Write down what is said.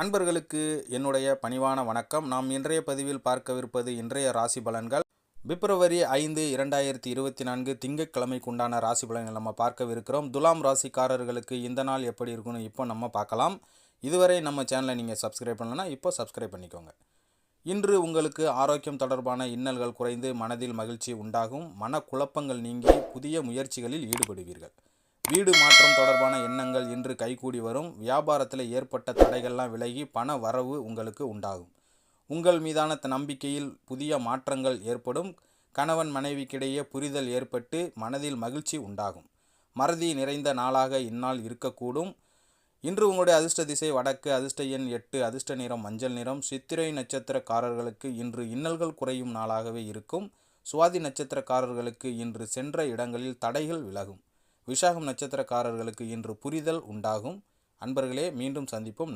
அன்பர்களுக்கு என்னுடைய பணிவான வணக்கம். நாம் இன்றைய பதிவில் பார்க்கவிருப்பது இன்றைய ராசி பலன்கள். பிப்ரவரி ஐந்து இரண்டாயிரத்தி இருபத்தி நான்கு திங்கட்கிழமைக்கு உண்டான ராசி பலன்கள் நம்ம பார்க்கவிருக்கிறோம். துலாம் ராசிக்காரர்களுக்கு இந்த நாள் எப்படி இருக்குன்னு இப்போ நம்ம பார்க்கலாம். இதுவரை நம்ம சேனலை நீங்கள் சப்ஸ்கிரைப் பண்ணலன்னா இப்போ சப்ஸ்கிரைப் பண்ணிக்கோங்க. இன்று உங்களுக்கு ஆரோக்கியம் தொடர்பான இன்னல்கள் குறைந்து மனதில் மகிழ்ச்சி உண்டாகும். மனக்குழப்பங்கள் நீங்கி புதிய முயற்சிகளில் ஈடுபடுவீர்கள். வீடு மாற்றம் தொடர்பான எண்ணங்கள் இன்று கைகூடி வரும். வியாபாரத்தில் ஏற்பட்ட தடைகள்லாம் விலகி பண வரவு உங்களுக்கு உண்டாகும். உங்கள் மீதான நம்பிக்கையில் புதிய மாற்றங்கள் ஏற்படும். கணவன் மனைவிக்கிடையே புரிதல் ஏற்பட்டு மனதில் மகிழ்ச்சி உண்டாகும். மறதி நிறைந்த நாளாக இந்நாள் இருக்கக்கூடும். இன்று உங்களுடைய அதிர்ஷ்ட திசை வடக்கு அதிர்ஷ்ட எண் எட்டு அதிர்ஷ்ட நிறம் மஞ்சள் நிறம். சித்திரை நட்சத்திரக்காரர்களுக்கு இன்று இன்னல்கள் குறையும் நாளாகவே இருக்கும். சுவாதி நட்சத்திரக்காரர்களுக்கு இன்று சென்ற இடங்களில் தடைகள் விலகும். விசாகம் நட்சத்திரக்காரர்களுக்கு இன்று புரிதல் உண்டாகும். அன்பர்களே மீண்டும் சந்திப்போம்.